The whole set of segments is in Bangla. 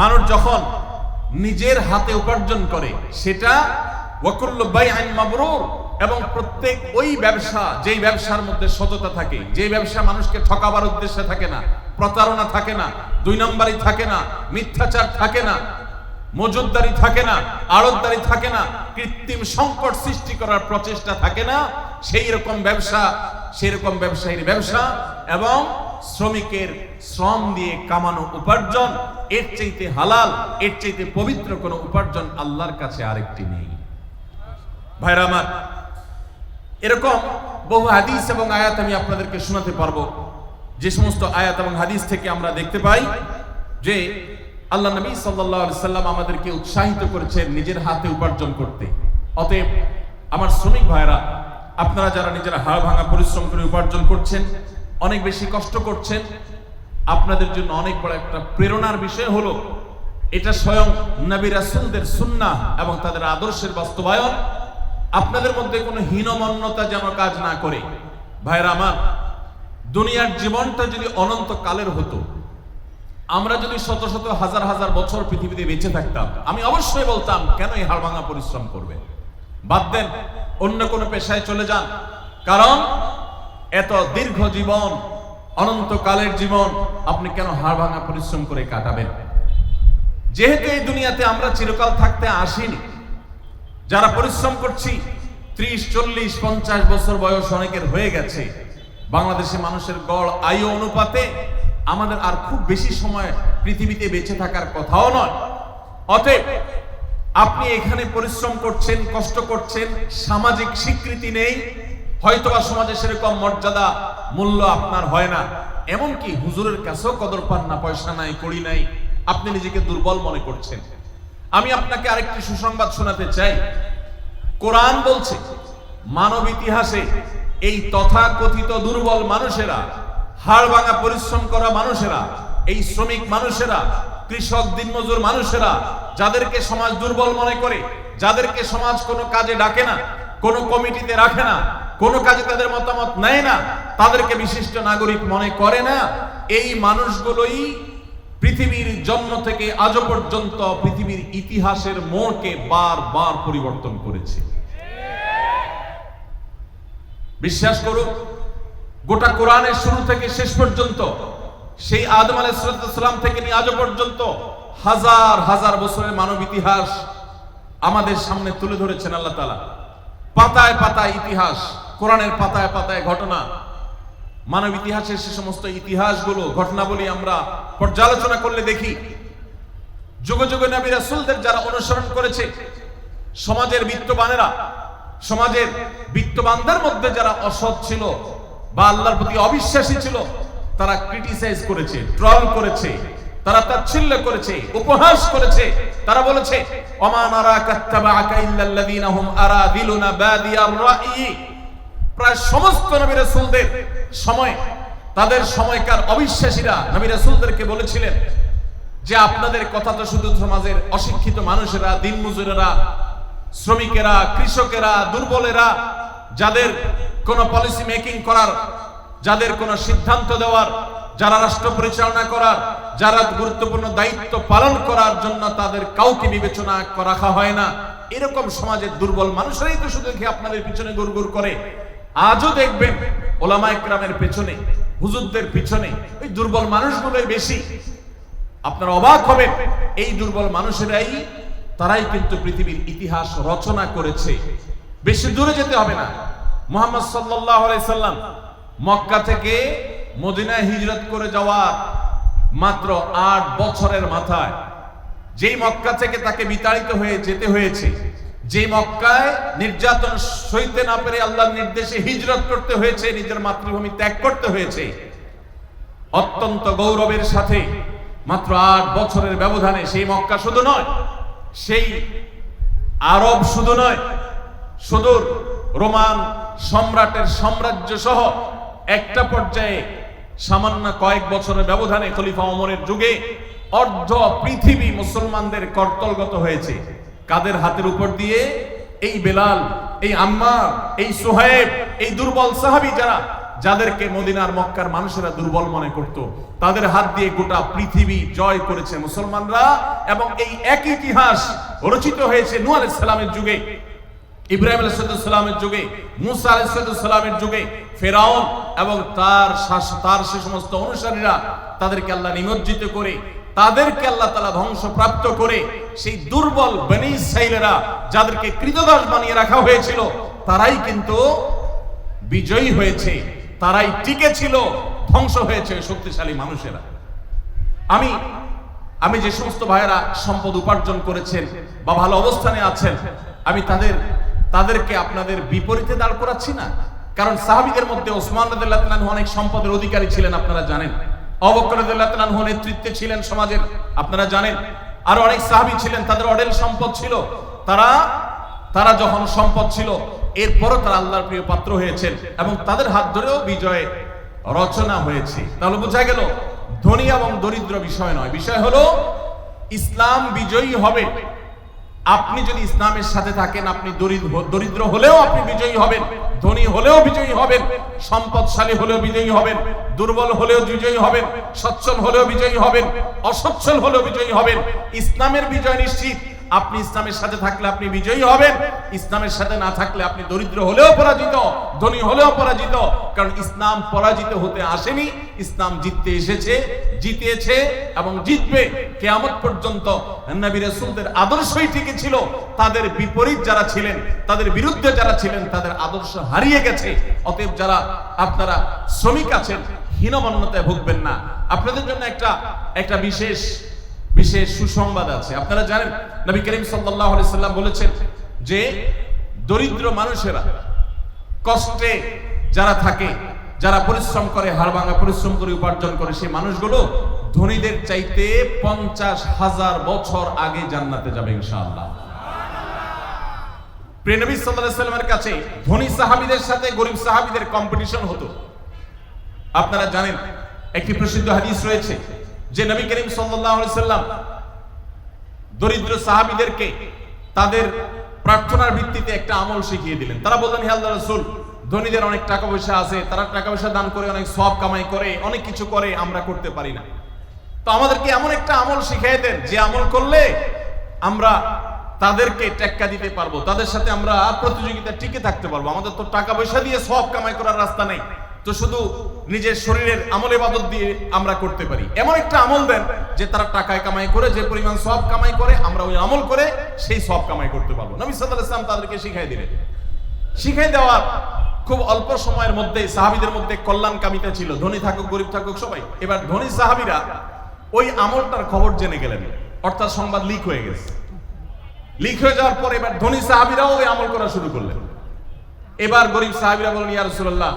মানুষ যখন নিজের হাতে উপার্জন করে, সেটা মাবরুর এবং প্রত্যেক ওই ব্যবসা, যেই ব্যবসার মধ্যে সততা থাকে যেই ব্যবসা মানুষকে ঠকাবার উদ্দেশ্যে থাকে না, প্রতারণা থাকে না, দুই নম্বরই থাকে না, মিথ্যাচার থাকে না, মজুদদারি থাকে না, আড়তদারি থাকে না, কৃত্রিম সংকট সৃষ্টি করার প্রচেষ্টা থাকে না, সেই রকম ব্যবসা, সেই রকম ব্যবসায়ীর ব্যবসা এবং শ্রমিকের শ্রম দিয়ে কামানো উপার্জন এর চাইতে হালাল, এর চাইতে পবিত্র কোনো উপার্জন আল্লাহর কাছে আরেকটি নেই। ভাইরা আমার, এরকম বহু হাদিস এবং আয়াত আমি আপনাদেরকে শোনাতে পারব। যে সমস্ত আয়াত এবং হাদিস থেকে আমরা দেখতে পাই যে আল্লাহ নবী সাল্লাল্লাহু সাল্লাম আমাদেরকে উৎসাহিত করেছেন নিজের হাতে উপার্জন করতে। অতএব আমার শ্রমিক ভাইরা, আপনারা যারা নিজেরা হাড় ভাঙা পরিশ্রম করে উপার্জন করছেন, অনেক বেশি কষ্ট করছেন আপনাদের জন্য অনেক বড় একটা প্রেরণার বিষয় হলো, এটা স্বয়ং নবী রাসূলদের সুন্নাহ এবং তাদের আদর্শের বাস্তবায়ন। আপনাদের মধ্যে কোনো হীনমন্যতা যেন কাজ না করে। ভাইরা আমার, দুনিয়ার জীবনটা যদি অনন্ত কালের হতো, আমরা যদি শত শত হাজার হাজার বছর পৃথিবীতে বেঁচে থাকতাম, আমি অবশ্যই বলতাম, কেন এই হাড়ভাঙা পরিশ্রম করবে? বাদ দেন, অন্য কোনো পেশায় চলে যান। কারণ, এত দীর্ঘ জীবন অনন্তকালের জীবন আপনি কেন হাড় ভাঙা পরিশ্রম করে কাটাবেন? যেহেতু এই দুনিয়াতে আমরা চিরকাল থাকতে আসিনি, যারা পরিশ্রম করছি, ত্রিশ, চল্লিশ, পঞ্চাশ বছর বয়স অনেকের হয়ে গেছে, বাংলাদেশে মানুষের গড়, আয়ু, অনুপাতে আমাদের আর খুব বেশি সময় পৃথিবীতে বেঁচে থাকার কথাও নয়। অতএব আপনি এখানে পরিশ্রম করছেন, কষ্ট করছেন, সামাজিক স্বীকৃতি নেই হয়তোবা সমাজে সেরকম মর্যাদা, মূল্য আপনার হয় না। এমনকি হুজুরের কাছেও কদর পান না, পয়সা নাই, কড়ি নাই। আপনি নিজেকে দুর্বল মনে করছেন। আমি আপনাকে আরেকটি সুসংবাদ শোনাতে চাই। কোরআন বলছে, মানব ইতিহাসে এই তথাকথিত দুর্বল মানুষেরা হাড় ভাঙা পরিশ্রম করা মানুষেরা, এই শ্রমিক মানুষেরা, কৃষক দিনমজুর মানুষেরা, যাদেরকে সমাজ দুর্বল মনে করে, যাদেরকে সমাজ কোনো কাজে ডাকে না, কোনো কমিটিতে রাখে না কোনো কাজে তাদের মতামত নেয় না, তাদেরকে বিশিষ্ট নাগরিক মনে করে না। এই মানুষগুলোই পৃথিবীর জন্ম থেকে আজও পর্যন্ত পৃথিবীর ইতিহাসের মোড়কে বারবার পরিবর্তন করেছে। বিশ্বাস করুন, গোটা কোরআনের শুরু থেকে শেষ পর্যন্ত, সেই আদম আলাইসালাম থেকে নিয়ে আজও পর্যন্ত হাজার হাজার বছরের মানব ইতিহাস আমাদের সামনে তুলে ধরেছেন আল্লাহ তালা পাতায় পাতায় ইতিহাস কোরআনের পাতায় পাতায় ঘটনা, মানব ইতিহাসের সে সমস্ত ইতিহাসগুলো, ঘটনাবলী আমরা পর্যালোচনা করলে দেখি, যুগে যুগে নবী রাসূলদের যারা অনুসরণ করেছে, সমাজের বিত্তবানেরা, সমাজের বিত্তবানদের মধ্যে যারা অসৎ ছিল বা আল্লাহর প্রতি অবিশ্বাসী ছিল, তারা ক্রিটিসাইজ করেছে, ট্রল করেছে, তারা তাচ্ছিল্য করেছে, উপহাস করেছে, তারা বলেছে অমান আরাকাত্তাবাআকা ইল্লাল্লাযীনা হুম আরাদিলুনা বাদিয়ার রাই প্রায় সমস্ত নবী রাসূলদের সময়, তাদের সময়কার অবিশ্বাসীরা নবী রাসূলদেরকে বলেছিলেন যে আপনাদের কথা তো শুধু সমাজের অশিক্ষিত মানুষেরা দিনমজুরেরা শ্রমিকেরা, কৃষকেরা, দুর্বলেরা, যাদের কোনো পলিসি মেকিং করার, যাদের কোনো সিদ্ধান্ত দেওয়ার, যারা রাষ্ট্র পরিচালনা করার, যারা গুরুত্বপূর্ণ দায়িত্ব পালন করার জন্য তাদের কাউকে বিবেচনা রাখা হয় না। এরকম সমাজের দুর্বল মানুষরাই তো শুধু আপনাদের পিছনে গুড়গুড় করে। আজও দেখবেন ওলামা একরামের পেছনে, হুজুরদের পিছনে, ওই দুর্বল মানুষগুলোই বেশি। আপনারা অবাক হবেন, এই দুর্বল মানুষেরাই, তারাই কিন্তু পৃথিবীর ইতিহাস রচনা করেছে। বেশি দূরে যেতে হবে না। মোহাম্মদ সাল্লাহ সাল্লাম মক্কা থেকে মদিনায় হিজরত করে যাওয়ার মাত্র আট বছরের মাথায়, যেই মক্কা থেকে তাকে বিতাড়িত হয়ে যেতে হয়েছে যে মক্কায় নির্যাতন সইতে না পেরে আল্লাহর নির্দেশে হিজরত করতে হয়েছে, নিজের মাতৃভূমি ত্যাগ করতে হয়েছে, অত্যন্ত গৌরবের সাথে মাত্র আট বছরের ব্যবধানে সেই মক্কা শুধু নয়, সেই আরব শুধু নয়, সুদূর রোমান সম্রাটের সাম্রাজ্য সহ একটা পর্যায়ে সামান্য কয়েক বছরের ব্যবধানে খলিফা অমরের যুগে অর্ধ পৃথিবী মুসলমানদের কর্তলগত হয়েছে। কাদের হাতের উপর দিয়ে এই বেলাল, এই আম্মার, এই সোহেব এই দুর্বল সাহাবি যারা, যাদেরকে মদিনার মক্কার মানুষেরা দুর্বল মনে করত, তাদের হাত দিয়ে গোটা পৃথিবী জয় করেছে মুসলমানরা এবং এই এক ইতিহাস রচিত হয়েছে নূহ আলাইহিস সালামের যুগে, ইব্রাহিম আলাইসালামের যুগে, মুসা আলাইসালামের যুগে, ফেরাউন এবং তার তার সে সমস্ত অনুসারীরা তাদেরকে আল্লাহ নিমজ্জিত করে, তাদেরকে আল্লাহ তালা ধ্বংসপ্রাপ্ত করে সেই দুর্বল বেনি সাইলেরা যাদেরকে কৃতদাস বানিয়ে রাখা হয়েছিল, তারাই কিন্তু বিজয়ী হয়েছে, তারাই টিকে ছিল ধ্বংস হয়েছে শক্তিশালী মানুষেরা। আমি আমি যে সমস্ত ভাইয়েরা সম্পদ উপার্জন করেছেন বা ভালো অবস্থানে আছেন, আমি তাদের, তাদেরকে আপনাদের বিপরীতে দাঁড় করাচ্ছি না। কারণ সাহাবিদের মধ্যে ওসমান তাআলা অনেক সম্পদের অধিকারী ছিলেন, আপনারা জানেন। অবকর তাআলা নেতৃত্বে ছিলেন সমাজের, আপনারা জানেন। আর অনেক সাহাবী ছিলেন, তাদের অডেল সম্পদ ছিল। তারা তারা যখন সম্পদ ছিল, এরপরও তারা আল্লাহর প্রিয় পাত্র হয়েছেন এবং তাদের হাত ধরেও বিজয়ে রচনা হয়েছে। তাহলে বোঝা গেল, ধনী এবং দরিদ্র বিষয় নয়। বিষয় হলো, ইসলাম বিজয়ী হবে। আপনি যদি ইসলামের সাথে থাকেন, আপনি দরিদ্র দরিদ্র হলেও আপনি বিজয়ী হবেন, ধনী হলেও বিজয়ী হবেন, সম্পদশালী হলেও বিজয়ী হবেন। দুর্বল হলেও বিজয়ী হবেন, সচ্ছল হলেও বিজয়ী হবেন, অসচ্ছল হলেও বিজয়ী হবেন। ইসলামের বিজয় নিশ্চিত। আপনি ইসলামের সাথে থাকলে আপনি বিজয়ী হবেন। ইসলামের সাথে না থাকলে আপনি দরিদ্র হলেও পরাজিত, ধনী হলেও পরাজিত। কারণ ইসলাম পরাজিত হতে আসেনি। ইসলাম জিততে এসেছে, জিতেছে এবং জিতবে। কেয়ামত পর্যন্ত নবী রাসূলদের আদর্শই ঠিকই ছিল। তাদের বিপরীত যারা ছিলেন, তাদের বিরুদ্ধে যারা ছিলেন, তাদের আদর্শ হারিয়ে গেছে। অতএব যারা আপনারা শ্রমিক আছেন হীনমন্যতায় ভুগবেন না। আপনাদের জন্য একটা একটা বিশেষ বিশেষ সুসংবাদ আছে। আপনারা জানেন, নবী করিম সাল্লাম বলেছেন যে, দরিদ্র মানুষেরা কষ্টে যারা থাকে, যারা পরিশ্রম করে হাড়ভাঙা পরিশ্রম করে, উপার্জন করে, সেই মানুষগুলো ধনীদের চাইতে পঞ্চাশ হাজার বছর আগে জান্নাতে যাবে ইনশাআল্লাহ। প্রেনবী সাল্লাল্লাহু সাল্লামের কাছে ধনী সাহাবীদের সাথে গরিব সাহাবীদের কম্পিটিশন হতো। আপনারা জানেন, একটি প্রসিদ্ধ হাদিস রয়েছে যে নবী করিম সাল্লাম দরিদ্র সাহাবীদেরকে তাদের প্রার্থনার ভিত্তিতে একটা আমল শিখিয়ে দিলেন। তারা বললেন, হে আল্লাহ রাসূল, ধনীদের অনেক টাকা পয়সা আছে, তারা টাকা পয়সা দান করে, অনেক সব কামাই করে, অনেক কিছু করে, আমরা করতে পারি না। তো আমাদেরকে এমন একটা আমল শিখিয়ে দেন, যে আমল করলে আমরা তাদেরকে টেক্কা দিতে পারব, তাদের সাথে আমরা প্রতিযোগিতা টিকে থাকতে পারব। আমাদের তো টাকা পয়সা দিয়ে সব কামাই করার রাস্তা নেই। তো শুধু নিজের শরীরের আমল ইবাদত দিয়ে আমরা করতে পারি। এমন একটা আমল দেন যে তারা টাকায় কামাই করে, যে পরিমাণ সব কামাই করে, আমরা ওই আমল করে সেই সব কামাই করতে পারব। নবী আলাইহি ওয়াসাল্লাম তাদেরকে শিখাই দিলেন। শিখাই দেওয়ার খুব অল্প সময়ের মধ্যে সাহাবীদের মধ্যে কল্যাণ কামিতা ছিল। ধনী থাকুক, গরিব থাকুক, সবাই। এবার ধনী সাহাবীরা ওই আমলটার খবর জেনে গেলেন। অর্থাৎ সংবাদ লিক হয়ে গেছে। লিক হয়ে যাওয়ার পর এবার ধনী সাহাবীরাও ওই আমল করা শুরু করলেন। এবার গরিব সাহাবীরা বলেন, ইয়া রাসূলুল্লাহ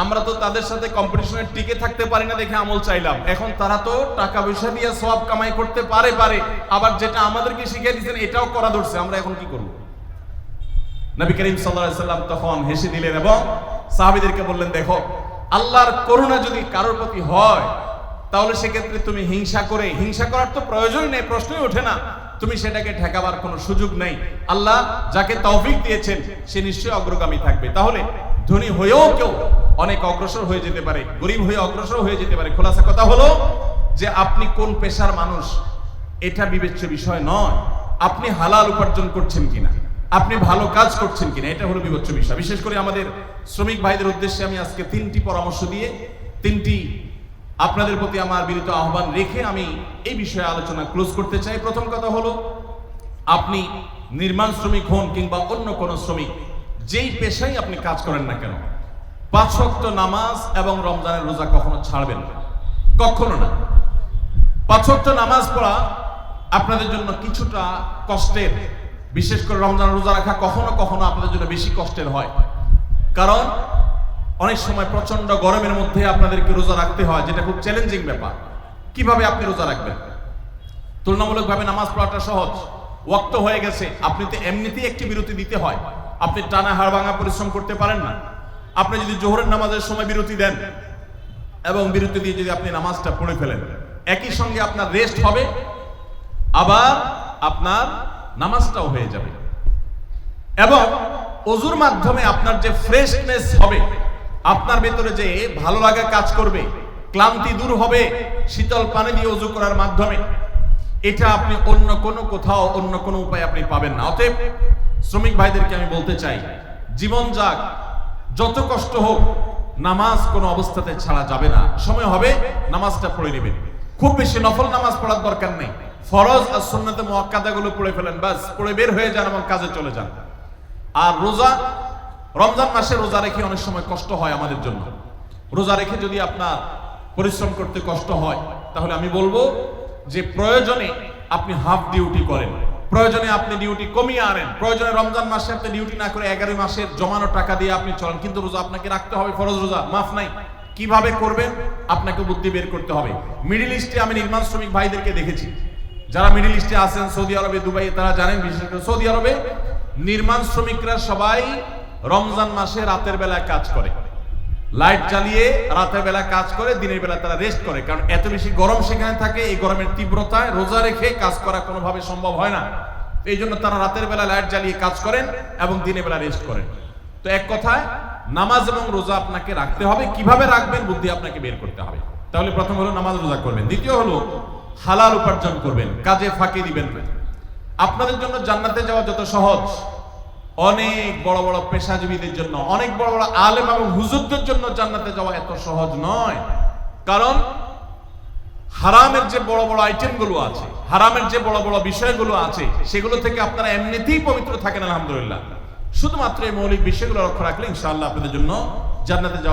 আমরা তো তাদের সাথে কম্পিটিশনে টিকে থাকতে পারি না দেখে আমল চাইলাম। এখন তারা তো টাকা পয়সা দিয়ে সব কামাই করতে পারে পারে। আবার যেটা আমাদেরকে শিখিয়ে দিয়েছেন, এটাও করা ধরছে। আমরা এখন কি করব? নবী করিম আলাইহি সাল্লাম তখন হেসে দিলেন এবং সাহাবীদেরকে বললেন, দেখো, আল্লাহর করুণা যদি কারোর প্রতি হয়, তাহলে সেক্ষেত্রে তুমি হিংসা করে হিংসা করার তো প্রয়োজনই নেই, প্রশ্নই ওঠে না। তুমি সেটাকে ঠেকাবার কোনো সুযোগ নেই। আল্লাহ যাকে তৌফিক দিয়েছেন, সে নিশ্চয়ই অগ্রগামী থাকবে। তাহলে ধনী হয়েও কেউ অনেক অগ্রসর হয়ে যেতে পারে, গরিব হয়ে অগ্রসর হয়ে যেতে পারে। খোলাসা কথা হলো যে আপনি কোন পেশার মানুষ, এটা বিবেচ্য বিষয় নয়। আপনি হালাল উপার্জন করছেন কিনা, আপনি ভালো কাজ করছেন কিনা, এটা হলো বিবেচ্য বিষয়। বিশেষ করে আমাদের শ্রমিক ভাইদের উদ্দেশ্যে আমি আজকে তিনটি পরামর্শ দিয়ে, তিনটি আপনাদের প্রতি আমার বিনীত আহ্বান রেখে আমি এই বিষয়ে আলোচনা ক্লোজ করতে চাই। প্রথম কথা হলো, আপনি নির্মাণ শ্রমিক হন কিংবা অন্য কোনো শ্রমিক যেই পেশায় আপনি কাজ করেন না কেন, পাঁচ ওয়াক্ত নামাজ এবং রমজানের রোজা কখনো ছাড়বেন না। কখনো না। পাঁচ ওয়াক্ত নামাজ পড়া আপনাদের জন্য কিছুটা কষ্টের, বিশেষ করে রমজান রোজা রাখা কখনো কখনো আপনাদের জন্য বেশি কষ্টের হয়। কারণ, অনেক সময় প্রচণ্ড গরমের মধ্যে আপনাদেরকে রোজা রাখতে হয়, যেটা খুব চ্যালেঞ্জিং ব্যাপার। কীভাবে আপনি রোজা রাখবেন? তুলনামূলকভাবে নামাজ পড়াটা সহজ। ওয়াক্ত হয়ে গেছে, আপনি তো এমনিতেই একটি বিরতি দিতে হয়। আপনি টানা হাড় ভাঙা পরিশ্রম করতে পারেন না। আপনি যদি জোহরের নামাজের সময় বিরতি দেন এবং বিরতি দিয়ে যদি আপনি নামাজটা পড়ে ফেলেন, একই সঙ্গে আপনার রেস্ট হবে, আবার আপনার নামাজটাও হয়ে যাবে। এবং অজুর মাধ্যমে আপনার যে ফ্রেশনেস হবে, আপনার ভেতরে যে ভালো লাগা কাজ করবে, ক্লান্তি দূর হবে, শীতল পানি দিয়ে অজু করার মাধ্যমে, এটা আপনি অন্য কোনো কোথাও, অন্য কোনো উপায় আপনি পাবেন না। অতএব শ্রমিক ভাইদেরকে আমি বলতে চাই, জীবন যাক, যত কষ্ট হোক, নামাজ কোনো অবস্থাতে ছাড়া যাবে না। সময় হবে, নামাজটা পড়ে নেবেন। খুব বেশি নফল নামাজ পড়ার দরকার নেই। ফরজ আর সুন্নতে মুআক্কাদাগুলো পড়ে ফেলেন বাস পড়ে বের হয়ে যান এবং কাজে চলে যান। আর রোজা, রমজান মাসে রোজা রেখে অনেক সময় কষ্ট হয় আমাদের জন্য। রোজা রেখে যদি আপনার পরিশ্রম করতে কষ্ট হয়, তাহলে আমি বলব যে প্রয়োজনে আপনি হাফ ডিউটি করেন। প্রয়োজনে আপনি ডিউটি কমিয়ে আনেন। প্রয়োজনে রমজান মাসে আপনি ডিউটি না করে এগারো মাসের জমানো টাকা দিয়ে আপনি চলেন। কিন্তু রোজা আপনাকে রাখতে হবে, ফরজ রোজা। মাফ নাই। কীভাবে করবেন? আপনাকে বুদ্ধি বের করতে হবে। মিডিল ইস্টে আমি নির্মাণ শ্রমিক ভাইদেরকে দেখেছি। যারা মিডিল ইস্টে আছেন সৌদি আরবে দুবাই তারা জানেন, বিশেষ করে সৌদি আরবে নির্মাণ শ্রমিকরা সবাই রমজান মাসে রাতের বেলায় কাজ করে। লাইট জ্বালিয়ে রাতের বেলা কাজ করে, দিনের বেলা তারা রেস্ট করে। কারণ এত বেশি গরম সেখানে থাকে, এই গরমের তীব্রতায় রোজা রেখে কাজ করা কোনোভাবে সম্ভব হয় না। এই জন্য তারা রাতের বেলা লাইট জ্বালিয়ে কাজ করেন এবং দিনের বেলা রেস্ট করেন। তো এক কথায়, নামাজ এবং রোজা আপনাকে রাখতে হবে। কীভাবে রাখবেন? বুদ্ধি আপনাকে বের করতে হবে। তাহলে প্রথম হলো নামাজ রোজা করবেন। দ্বিতীয় হলো হালাল উপার্জন করবেন। কাজে ফাঁকি দিবেন আপনাদের জন্য জান্নাতে যাওয়া যত সহজ। অনেক বড় বড় পেশাজীবীদের জন্য, অনেক বড় বড় আলেম এবং হুজুরদের জন্য জান্নাতে যাওয়া এত সহজ নয়। কারণ হারামের যে বড় বড় আইটেমগুলো আছে, হারামের যে বড় বড় বিষয়গুলো আছে, সেগুলো থেকে আপনারা এমনিতেই পবিত্র থাকেন, আলহামদুলিল্লাহ। শুধুমাত্র এই মৌলিক বিষয়গুলো লক্ষ্য রাখলে ইনশাআল্লাহ আপনাদের জন্য জান্নাতে যাওয়া